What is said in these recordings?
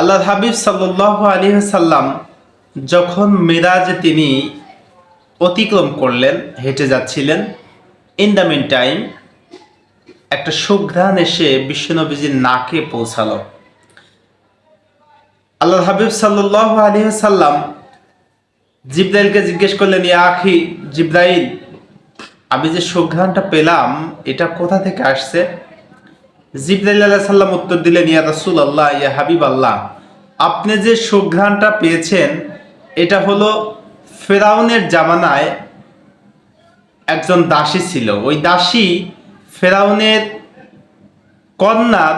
আল্লাহ হাবিব সাল্লাহ আলী সাল্লাম যখন মেরাজে তিনি অতিক্রম করলেন, হেঁটে যাচ্ছিলেন ইন দ্য মিন টাইম একটা সুঘ্রাণ এসে বিশ্বনবীজির নাকে পৌঁছালো। আল্লাহ হাবিব সাল্লাহ আলী সাল্লাম জিব্রাইলকে জিজ্ঞেস করলেন, ইয়া আখি জিব্রাইল, আমি যে সুঘ্রাণটা পেলাম, এটা কোথা থেকে আসছে? জিব্রাইল উত্তর দিলেন, ইয়া রাসুল আল্লাহ ইয়া হাবিব আল্লাহ আপনি যে সুঘ্রাণটা পেয়েছেন, এটা হলো ফেরাউনের জামানায় একজন দাসী ছিল। ওই দাসী ফেরাউনের কন্যার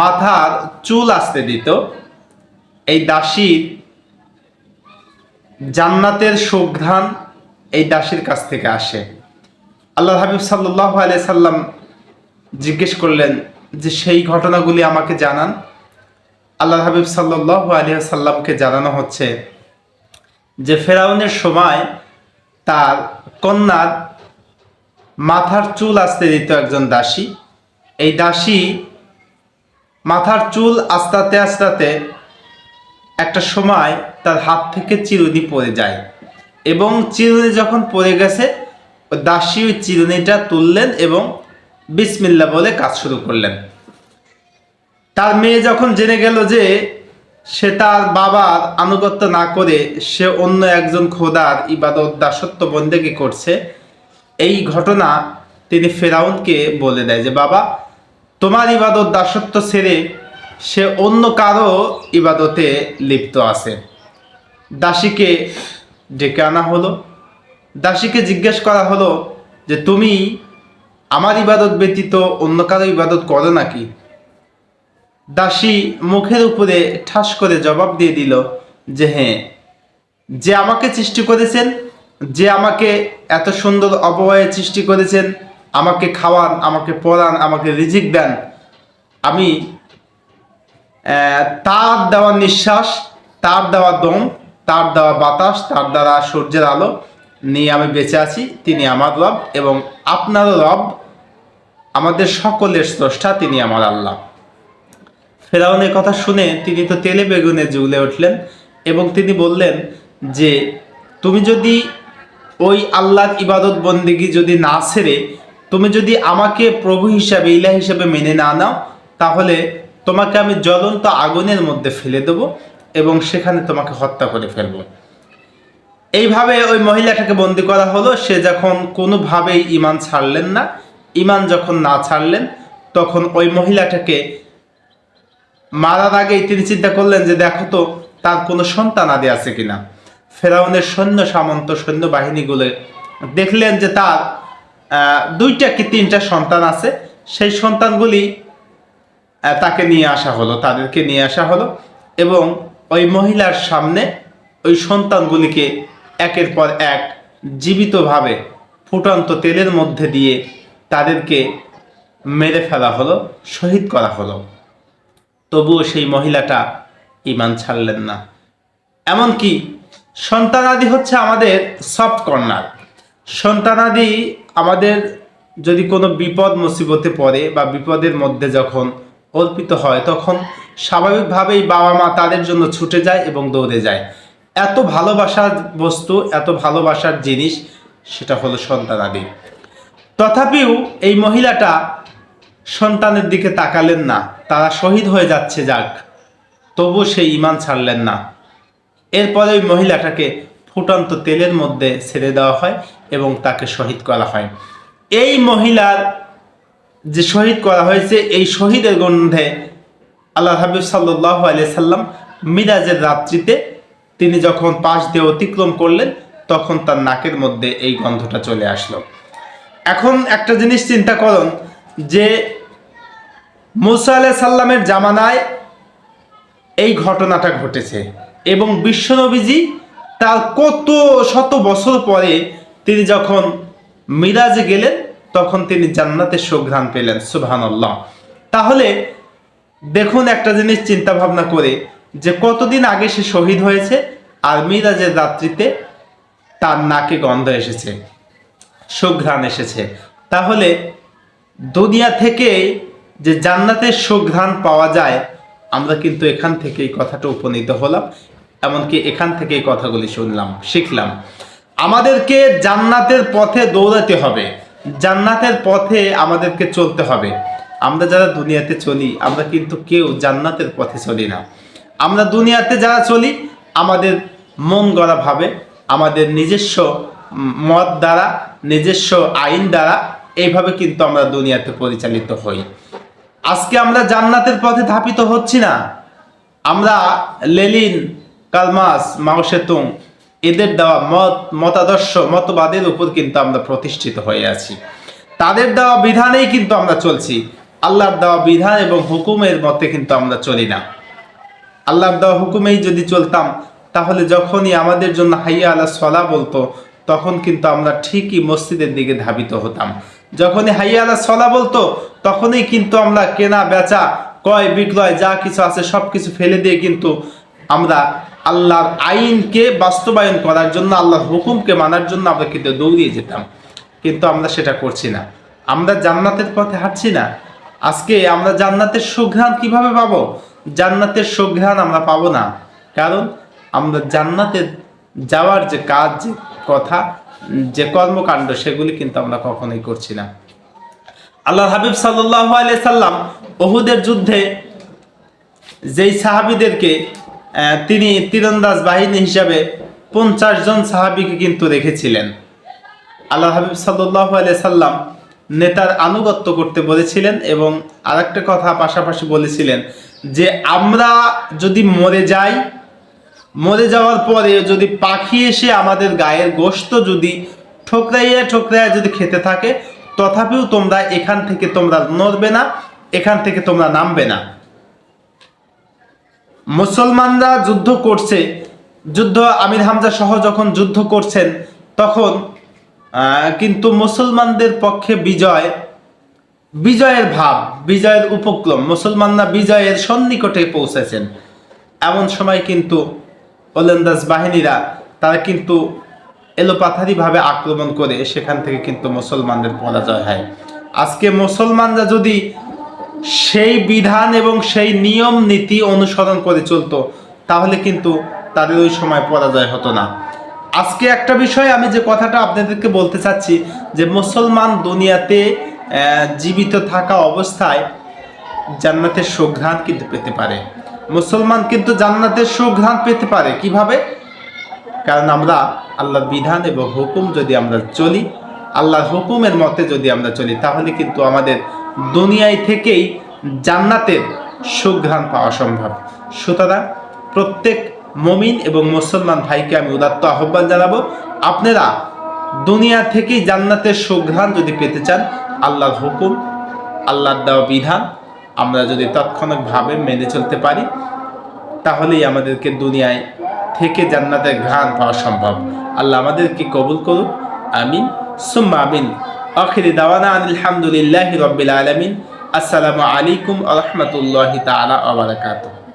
মাথার চুল আসতে দিত। এই দাসীর জান্নাতের সুঘ্রাণ এই দাসীর কাছ থেকে আসে। আল্লাহ হাবিব সাল্লাহ আলাই সাল্লাম জিজ্ঞেস করলেন যে সেই ঘটনাগুলি আমাকে জানান। আল্লাহ হাবিব সাল্লাহ আলিয়া সাল্লামকে জানানো হচ্ছে যে ফেরাউনের সময় তার কন্যার মাথার চুল আসতে দিত একজন দাসী। এই দাসী মাথার চুল আস্তাতে আস্তাতে একটা সময় তার হাত থেকে চিরুনি পড়ে যায় এবং চিরুনি যখন পড়ে গেছে দাসী ওই চিরুনিটা তুললেন এবং বিসমিল্লা বলে কাজ শুরু করলেন। তার মেয়ে যখন জেনে গেল যে সে তার বাবার আনুগত্য না করে সে অন্য একজন খোদার ইবাদত দাসত্ব বন্দেকে করছে, এই ঘটনা তিনি ফেরাউনকে বলে দেয় যে, বাবা, তোমার ইবাদত দাসত্ব ছেড়ে সে অন্য কারও ইবাদতে লিপ্ত আছে। দাসীকে ডেকে আনা হলো। দাসীকে জিজ্ঞেস করা হলো যে, তুমি আমার ইবাদত ব্যতীত অন্য কারও ইবাদত করো নাকি? দাসী মুখের উপরে ঠাস করে জবাব দিয়ে দিল যে হ্যাঁ যে আমাকে সৃষ্টি করেছেন, যে আমাকে এত সুন্দর অবয়য়ে সৃষ্টি করেছেন, আমাকে খাওয়ান, আমাকে পড়ান, আমাকে রিজিক দেন, আমি তার দেওয়া নিঃশ্বাস, তার দেওয়া দম, তার দেওয়া বাতাস, তার দ্বারা সূর্যের আলো নিয়ে আমি বেঁচে আছি, তিনি আমার রব এবং আপনারও রব, আমাদের সকলের স্রষ্টা, তিনি আমার আল্লাহ। ফেরাউনের কথা শুনে তিনি তো তেলে বেগুনে জুলে উঠলেন এবং তিনি বললেন যে, তুমি যদি ওই আল্লাহর ইবাদত বন্দিগি যদি না ছেড়ে, তুমি যদি আমাকে প্রভু হিসাবে ইলা হিসাবে মেনে না নাও, তাহলে তোমাকে আমি জ্বলন্ত আগুনের মধ্যে ফেলে দেবো এবং সেখানে তোমাকে হত্যা করে ফেলব। এইভাবে ওই মহিলাটাকে বন্দি করা হলো। সে যখন কোনোভাবেই ইমান ছাড়লেন না ইমান যখন না ছাড়লেন, তখন ওই মহিলাটাকে মারার আগেই তিনি চিন্তা করলেন যে দেখো তো, তার কোনো সন্তান আদি আছে কিনা। ফেরাউনের সৈন্য সামন্ত সৈন্য বাহিনীগুলো দেখলেন যে তার দুইটা কি তিনটা সন্তান আছে। সেই সন্তানগুলি তাকে নিয়ে আসা হলো, তাদেরকে নিয়ে আসা হলো এবং ওই মহিলার সামনে ওই সন্তানগুলিকে একের পর এক জীবিতভাবে ফুটন্ত তেলের মধ্যে দিয়ে তাদেরকে মেরে ফেলা হলো, শহীদ করা হলো। তবুও সেই মহিলাটা ইমান ছাড়লেন না। এমনকি সন্তানাদি হচ্ছে আমাদের সফট কর্নার সন্তানাদি আমাদের যদি কোনো বিপদ মুসিবতে পড়ে বা বিপদের মধ্যে যখন অল্পিত হয়, তখন স্বাভাবিকভাবেই বাবা মা তাদের জন্য ছুটে যায় এবং দৌড়ে যায়। এত ভালোবাসার বস্তু, এত ভালোবাসার জিনিস, সেটা হলো সন্তানাদি। তথাপিও এই মহিলাটা সন্তানের দিকে তাকালেন না, তারা শহীদ হয়ে যাচ্ছে যাক। তবু সেই ইমান ছাড়লেন না। এরপরে ওই মহিলাটাকে ফুটন্ত তেলের মধ্যে ছেড়ে দেওয়া হয় এবং তাকে শহীদ করা হয়। এই মহিলার যে শহীদ করা হয়েছে, এই শহীদের গন্ধে আল্লাহ হাবিব সাল্লাহ আলিয়া সাল্লাম মিরাজের রাত্রিতে তিনি যখন পাশ দিয়ে অতিক্রম করলেন, তখন তার নাকের মধ্যে এই গন্ধটা চলে আসলো। এখন একটা জিনিস চিন্তা করুন যে মুসা আলাহ সাল্লামের জামানায় এই ঘটনাটা ঘটেছে এবং বিশ্বনবীজি তার কত শত বছর পরে তিনি যখন মিরাজে গেলেন, তখন তিনি জান্নাতের সুঘ্রাণ পেলেন, সুবহানাল্লাহ। তাহলে দেখুন একটা জিনিস চিন্তা ভাবনা করে যে কতদিন আগে সে শহীদ হয়েছে আর মিরাজের রাত্রিতে তার নাকে গন্ধ এসেছে, সুঘ্রাণ এসেছে। তাহলে দুনিয়া থেকে যে জান্নাতের সুঘ্রাণ পাওয়া যায়, আমরা কিন্তু এখান থেকে এই কথাটা উপনীত হলাম, এমনকি এখান থেকে এই কথাগুলি শুনলাম, শিখলাম। আমাদেরকে জান্নাতের পথে দৌড়াতে হবে। জান্নাতের পথে আমাদেরকে চলতে হবে। আমরা যারা দুনিয়াতে চলি, আমরা কিন্তু কেউ জান্নাতের পথে চলি না। আমরা দুনিয়াতে যারা চলি, আমাদের মন গড়া ভাবে, আমাদের নিজস্ব মত দ্বারা, নিজস্ব আইন দ্বারা, এইভাবে কিন্তু আমরা দুনিয়াতে পরিচালিত হই। আজকে আমরা জান্নাতের পথে ধাপিত হচ্ছি না। আমরা লেলিন, কালমাস মাও সেতুং এদের দেওয়া মত, মতাদর্শ, মতবাদের উপর কিন্তু আমরা প্রতিষ্ঠিত হয়ে আছি। তাদের দেওয়া বিধানেই কিন্তু আমরা চলছি। আল্লাহর দেওয়া বিধান এবং হুকুমের মতে কিন্তু আমরা চলি না। আল্লাহর দেওয়া হুকুমেই যদি চলতাম, তাহলে যখনই আমাদের জন্য হাইয়া আলা সলা বলতো, তখন কিন্তু আমরা ঠিকই মসজিদের দিকে ধাবিত হতাম। যখনই হাইয়া আলা সলা বলতো, তখনই কিন্তু আমরা কেনা, বেচা, ক্রয়, বিক্রয়, যা কিছু আছে সব কিছু ফেলে দিয়ে কিন্তু আমরা আল্লাহর আইনকে বাস্তবায়ন করার জন্য, আল্লাহর হুকুমকে মানার জন্য আমরা কিন্তু দৌড়িয়ে যেতাম। কিন্তু আমরা সেটা করছি না। আমরা জান্নাতের পথে হাঁটছি না। আজকে আমরা জান্নাতের সুঘ্রাণ কীভাবে পাবো? জান্নাতের সুঘ্রাণ আমরা পাবো না। কারণ আমরা জান্নাতে যাওয়ার যে কাজ কথা যে কর্মকাণ্ড সেগুলি কিন্তু আমরা কখনোই করছি না। আল্লাহ হাবিব সাল্লাহ সাল্লাম ওহুদের যুদ্ধে যেই সাহাবিদেরকে তিনি তীরন্দাজ বাহিনী হিসাবে পঞ্চাশ জন সাহাবিকে কিন্তু রেখেছিলেন। আল্লাহ হাবিব সাল্লাহ সাল্লাম নেতার আনুগত্য করতে বলেছিলেন এবং আরেকটা কথা পাশাপাশি বলেছিলেন যে, আমরা যদি মরে যাই মরে যাওয়ার পরে যদি পাখি এসে আমাদের গায়ের গোশত যদি ঠোকরাইয়া ঠোকরাইয়া যদি খেতে থাকে, তথাপিও তোমরা এখান থেকে তোমরা নড়বে না, এখান থেকে তোমরা নামবে না। মুসলমানরা যুদ্ধ করছে। যুদ্ধ আমির হামজা সহ যখন যুদ্ধ করছেন, তখন কিন্তু মুসলমানদের পক্ষে বিজয়, বিজয়ের ভাব, বিজয়ের উপক্রম, মুসলমানরা বিজয়ের সন্নিকটে পৌঁছেছেন। এমন সময় কিন্তু ওলন্দাজ বাহিনীরা, তারা কিন্তু এলোপাথারিভাবে আক্রমণ করে সেখান থেকে কিন্তু মুসলমানদের পরাজয় হয়। আজকে মুসলমানরা যদি সেই বিধান এবং সেই নিয়ম নীতি অনুসরণ করে চলতো, তাহলে কিন্তু তাদের ওই সময় পরাজয় হতো না। আজকে একটা বিষয় আমি যে কথাটা আপনাদেরকে বলতে চাচ্ছি, যে মুসলমান দুনিয়াতে জীবিত থাকা অবস্থায় জান্নাতের সুঘ্রাণ কিন্তু পেতে পারে। মুসলমান কিন্তু জান্নাতের সুঘ্রাণ পেতে পারে। কীভাবে? কারণ আমরা আল্লাহর বিধান এবং হুকুম যদি আমরা চলি, আল্লাহর হুকুমের মতে যদি আমরা চলি, তাহলে কিন্তু আমাদের দুনিয়ায় থেকেই জান্নাতের সুঘ্রাণ পাওয়া সম্ভব। সুতরাং প্রত্যেক মমিন এবং মুসলমান ভাইকে আমি উদাত্ত আহ্বান জানাব, আপনারা দুনিয়া থেকেই জান্নাতের সুঘ্রাণ যদি পেতে চান, আল্লাহর হুকুম, আল্লাহর দেওয়া বিধান আমরা যদি তাৎক্ষণিকভাবে মেনে চলতে পারি, তাহলেই আমাদেরকে দুনিয়ায় থেকে জান্নাতের ঘ্রাণ পাওয়া সম্ভব। আল্লাহ আমাদেরকে কবুল করুক। আমিন। সুম্মা আমিন। আখিরি দাওয়ানা আলহামদুলিল্লাহ রবিল আলমিন। আসসালামু আলাইকুম আ তালা আবরাকাতুহ